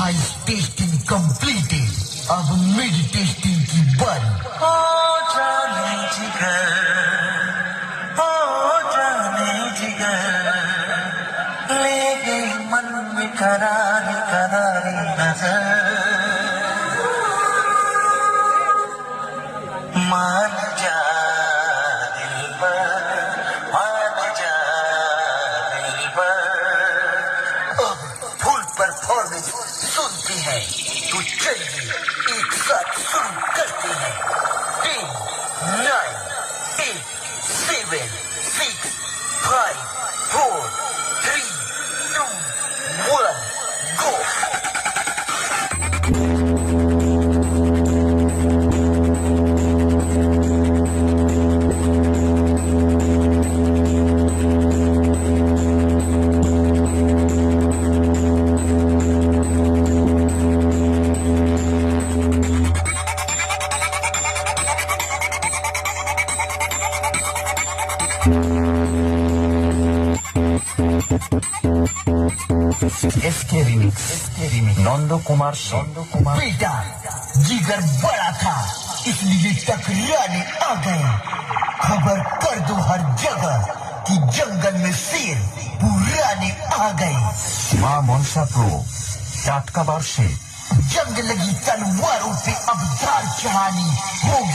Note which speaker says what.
Speaker 1: Testing completed अब mid testing की बारी
Speaker 2: ओ जाने जिगर ओ जाने जिगर। ले गई मन में करारी करारी नज़र।
Speaker 1: परफॉर्मेंस सुनते हैं तो चलिए एक साथ शुरू करते हैं ten nine eight seven six five four three two one go
Speaker 3: SK remix SK remix Nand Kumar Nand Kumar
Speaker 1: बेटा जिगर बड़ा था इसलिए टकराने आ गए खबर कर दो हर जगह कि जंगल में शेर पुराने आ गए
Speaker 3: माँ मनसा प्रो टाटका बार्षे
Speaker 1: जंग लगी तलवारों पे अब धार चढ़ानी होगी